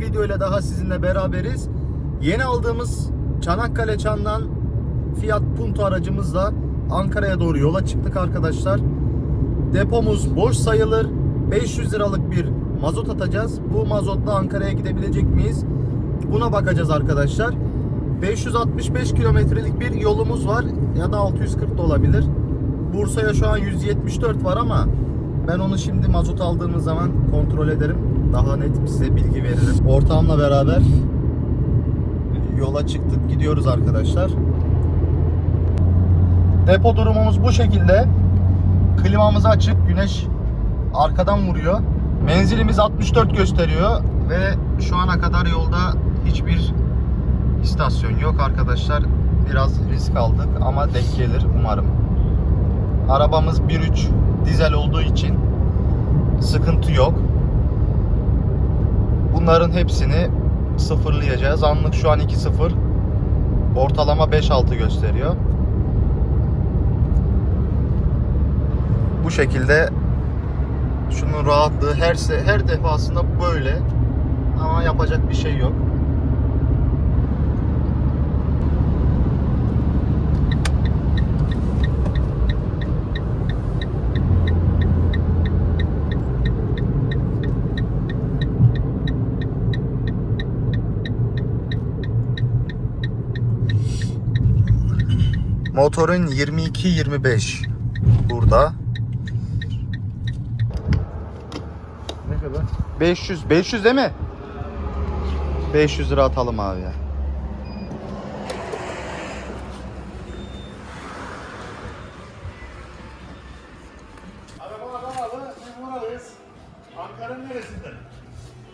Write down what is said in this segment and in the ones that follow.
bir video ile daha sizinle beraberiz. Yeni aldığımız Çanakkale Çan'dan Fiat Punto aracımızla Ankara'ya doğru yola çıktık arkadaşlar. Depomuz boş sayılır. 500 liralık bir mazot atacağız. Bu mazotla Ankara'ya gidebilecek miyiz? Buna bakacağız arkadaşlar. 565 kilometrelik bir yolumuz var ya da 640 da olabilir. Bursa'ya şu an 174 var ama ben onu şimdi mazot aldığımız zaman kontrol ederim. Daha net size bilgi veririm. Ortağımla beraber yola çıktık. Gidiyoruz arkadaşlar. Depo durumumuz bu şekilde. Klimamız açık. Güneş arkadan vuruyor. Menzilimiz 64 gösteriyor ve şu ana kadar yolda hiçbir istasyon yok arkadaşlar. Biraz risk aldık ama denk gelir umarım. Arabamız 1.3 dizel olduğu için sıkıntı yok. Bunların hepsini sıfırlayacağız. Anlık şu an 2.0. Ortalama 5.6 gösteriyor. Bu şekilde şunun rahatlığı her se- her defasında böyle. Ama yapacak bir şey yok. Motorun 22-25 burada. Ne kadar? 500 500 değil mi? 500 lira atalım abi ya. Ankara'nın neresinden?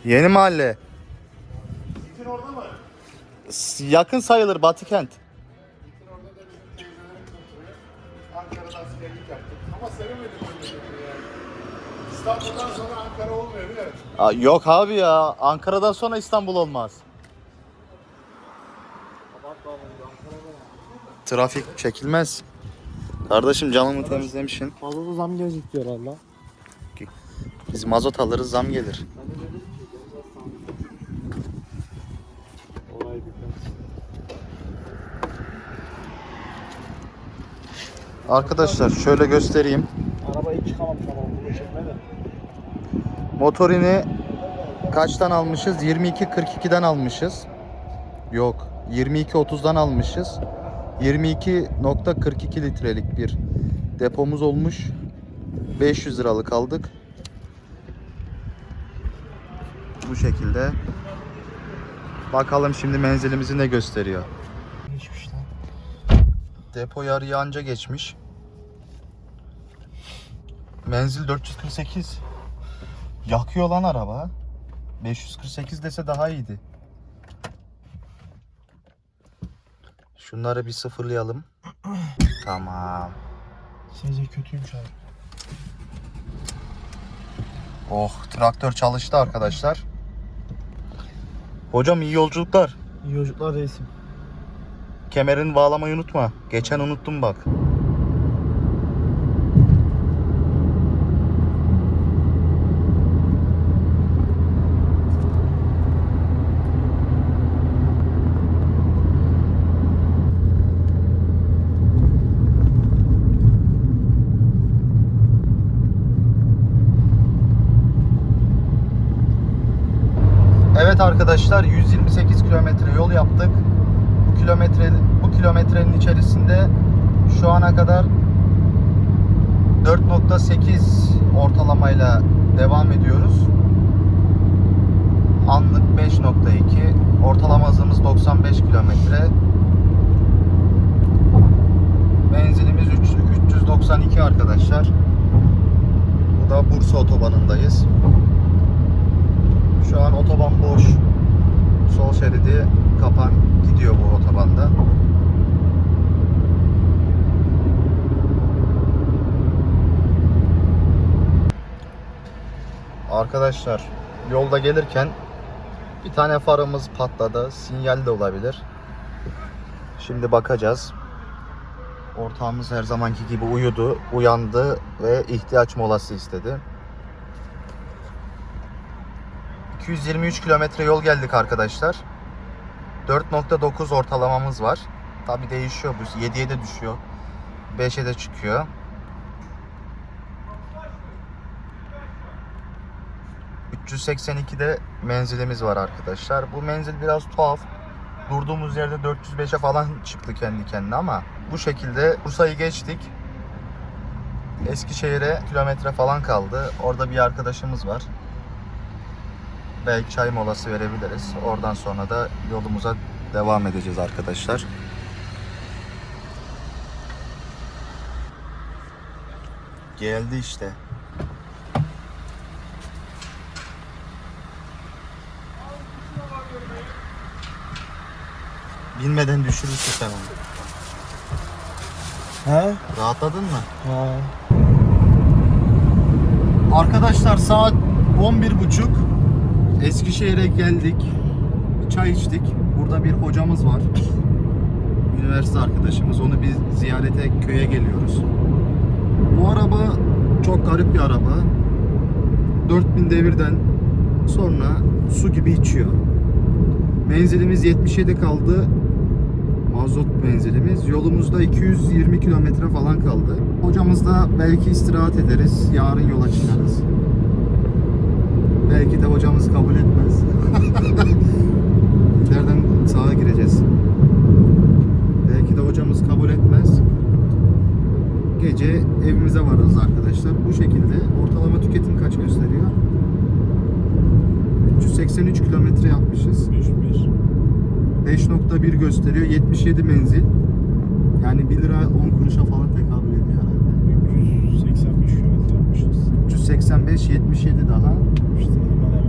Yeni mahalle. Zitin orada mı? Yakın sayılır Batıkent. Zitin İstanbul'dan sonra Ankara olmuyor musun? Aa, Yok abi ya. Ankara'dan sonra İstanbul olmaz. Trafik çekilmez. Kardeşim canımı temizlemişsin. Fazla da zam gelecek diyor valla. Biz mazot alırız zam gelir. Arkadaşlar şöyle göstereyim. Araba hiç çıkamamış ama bunu çekme de. Motorini kaçtan almışız? 22.42'den almışız. Yok. 22.30'dan almışız. 22.42 litrelik bir depomuz olmuş. 500 liralık aldık. Bu şekilde. Bakalım şimdi menzilimizi ne gösteriyor. Geçmiş lan. Depo yarıya anca geçmiş. Menzil 448. Yakıyor lan araba. 548 dese daha iyiydi. Şunları bir sıfırlayalım. tamam. Sence kötüymüş abi. Oh traktör çalıştı arkadaşlar. Hocam iyi yolculuklar. İyi yolculuklar reisim. Kemerini bağlamayı unutma. Geçen unuttum bak. Evet arkadaşlar 128 kilometre yol yaptık. Bu kilometre bu kilometrenin içerisinde şu ana kadar 4.8 ortalamayla devam ediyoruz. Anlık 5.2 ortalama hızımız 95 kilometre. Menzilimiz 3, 392 arkadaşlar. Bu da Bursa otobanındayız. Şu an otoban boş. Sol şeridi kapan gidiyor bu otobanda. Arkadaşlar yolda gelirken bir tane farımız patladı. Sinyal de olabilir. Şimdi bakacağız. Ortağımız her zamanki gibi uyudu, uyandı ve ihtiyaç molası istedi. 223 kilometre yol geldik arkadaşlar. 4.9 ortalamamız var. Tabi değişiyor bu. 7'ye de düşüyor. 5'e de çıkıyor. ...382'de menzilimiz var arkadaşlar. Bu menzil biraz tuhaf. Durduğumuz yerde 405'e falan çıktı kendi kendine ama... ...bu şekilde Bursa'yı geçtik. Eskişehir'e kilometre falan kaldı. Orada bir arkadaşımız var. Belki çay molası verebiliriz. Oradan sonra da yolumuza devam edeceğiz arkadaşlar. Geldi işte. Binmeden düşürürsün sen onu. He? Rahatladın mı? Ha. Arkadaşlar saat 11.30 Eskişehir'e geldik. Çay içtik. Burada bir hocamız var. Üniversite arkadaşımız. Onu biz ziyarete köye geliyoruz. Bu araba çok garip bir araba. 4000 devirden sonra su gibi içiyor. Menzilimiz 77 kaldı. Mazot menzilimiz. Yolumuzda 220 kilometre falan kaldı. Hocamızda belki istirahat ederiz. Yarın yola çıkarız. Belki de hocamız kabul etmez. Nereden sağa gireceğiz? Belki de hocamız kabul etmez. Gece evimize varırız arkadaşlar. Bu şekilde ortalama tüketim kaç gösteriyor? 383 kilometre yapmışız. 5 5. 5.1 gösteriyor. 77 menzil. Yani 1 lira 10 kuruşa falan tekabül ediyor herhalde. 385 kilometre yapmışız. 385 77 daha. Hemen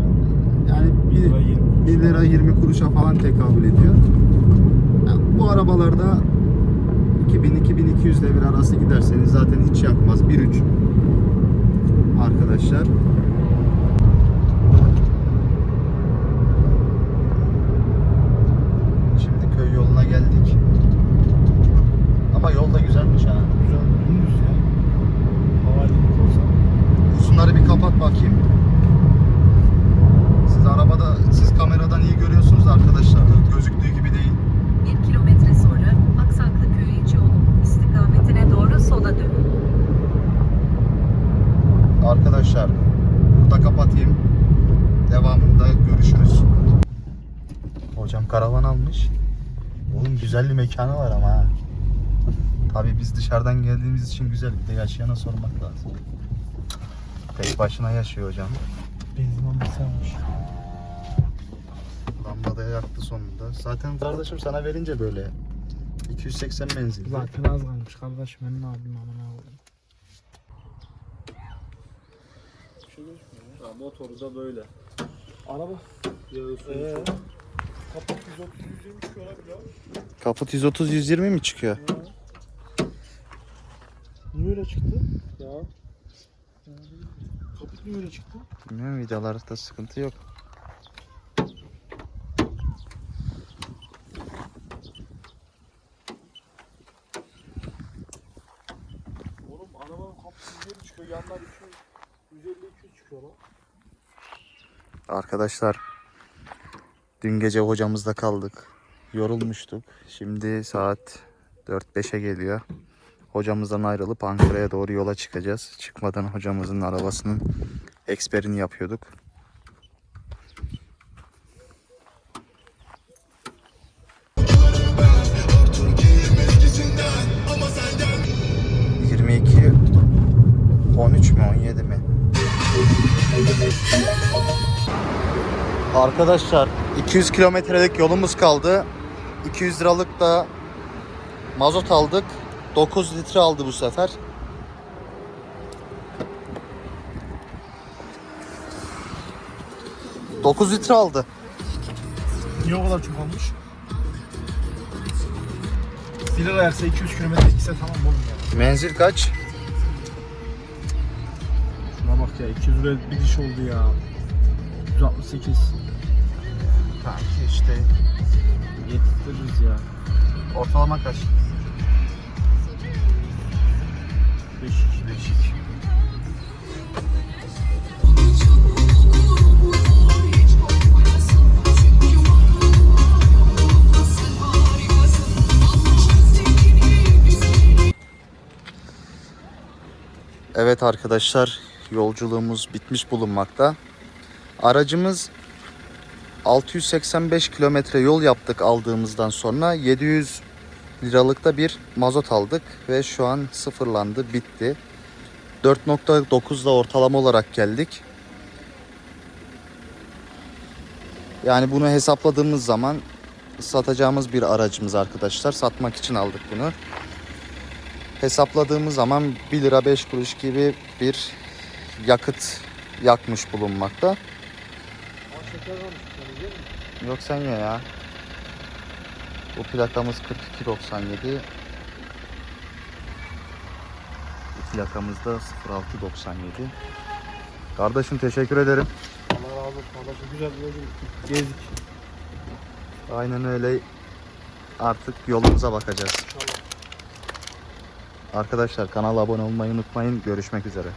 hemen Yani 1 lira 1, 20 1 lira 20 kuruşa falan tekabül ediyor. Yani bu arabalarda 2000-2200 devir arası giderseniz zaten hiç yakmaz. 1.3 arkadaşlar. Şimdi köy yoluna geldik. Ama yol da güzelmiş ha. Güzel dümdüz ya. Havalimanı olsa. Uzunları bir kapat bakayım. Siz arabada, siz kameradan iyi görüyorsunuz da arkadaşlar. Gözüktüğü gibi değil. 1 kilometre sonra Aksaklı Köyü içi yolu istikametine doğru sola dönün. Arkadaşlar burada kapatayım. Devamında görüşürüz. Hocam karavan almış. Oğlum güzel bir mekanı var ama ha. Tabii biz dışarıdan geldiğimiz için güzel. Bir de yaşayana sormak lazım. Tek başına yaşıyor hocam. Benzin lambası almış. Lamba da yaktı sonunda. Zaten kardeşim sana verince böyle 280 menzil. Zaten az kalmış kardeşim ben ne yapayım aman. Ha, motoru da böyle. Araba. Ee, çok. Kaput 130 120 çıkıyor abi ya. Kaput 130 120 mi çıkıyor? Niye öyle çıktı? Ya. Kaput niye öyle çıktı? Bilmiyorum vidalarda sıkıntı yok. Oğlum arabanın kaputu 150 çıkıyor yanlar 200 150 200 çıkıyor lan. Arkadaşlar dün gece hocamızda kaldık. Yorulmuştuk. Şimdi saat 4-5'e geliyor. Hocamızdan ayrılıp Ankara'ya doğru yola çıkacağız. Çıkmadan hocamızın arabasının eksperini yapıyorduk. ...22... ...13 mü 17 mi? Arkadaşlar 200 kilometrelik yolumuz kaldı. 200 liralık da mazot aldık. 9 litre aldı bu sefer. Dokuz litre aldı. Niye o kadar çok almış? 1 lira yerse 200 kilometre gitse tamam oğlum ya. Menzil kaç? Şuna bak ya 200 lira bir diş oldu ya. 168. Kanki işte yetiştiririz ya. Ortalama kaç? Beşik. Beşik. Evet arkadaşlar yolculuğumuz bitmiş bulunmakta. Aracımız 685 kilometre yol yaptık aldığımızdan sonra 700 liralıkta bir mazot aldık ve şu an sıfırlandı bitti. 4.9'da ortalama olarak geldik. Yani bunu hesapladığımız zaman satacağımız bir aracımız arkadaşlar. Satmak için aldık bunu. Hesapladığımız zaman 1 lira 5 kuruş gibi bir yakıt yakmış bulunmakta. Şeker Yok sen ye ya. Bu plakamız 4297. Bu plakamız da 0697. Kardeşim teşekkür ederim. Allah razı olsun. Arkadaşlar güzel bir yolculuk. Gezdik. Aynen öyle. Artık yolumuza bakacağız. İnşallah. Arkadaşlar kanala abone olmayı unutmayın. Görüşmek üzere.